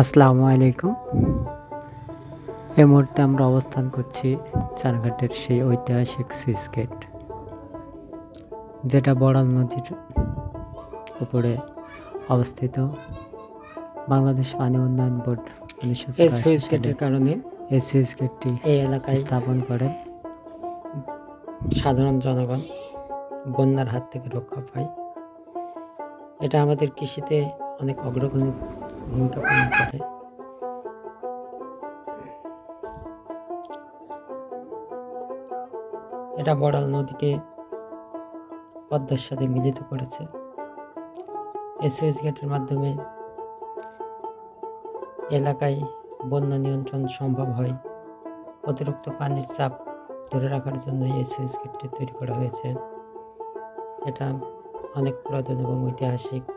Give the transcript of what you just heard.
আসসালামু আলাইকুম। এই মুহূর্তে আমরা অবস্থান করছি চারঘাটের সেই ঐতিহাসিক সুইচ গেট যেটা বড়াল নদীর উপরে অবস্থিত। বাংলাদেশ পানি উন্নয়ন বোর্ড উনিশশো সুইচ গেটের কারণে এই সুইচ গেটটি এই এলাকায় স্থাপন করেন। সাধারণ জনগণ বন্যার হাত থেকে রক্ষা পায়। এটা আমাদের কৃষিতে অনেক অগ্রগণী ভূমিকা পালন করে এটা বড়াল নদীকে পদ্মার সাথে মিলিত করেছে। এই সুইচ গেটের মাধ্যমে এলাকায় বন্যা নিয়ন্ত্রণ সম্ভব হয়। অতিরিক্ত পানির চাপ ধরে রাখার জন্য এই সুইচ গেটটি তৈরি করা হয়েছে। এটা অনেক পুরাতন এবং ঐতিহাসিক।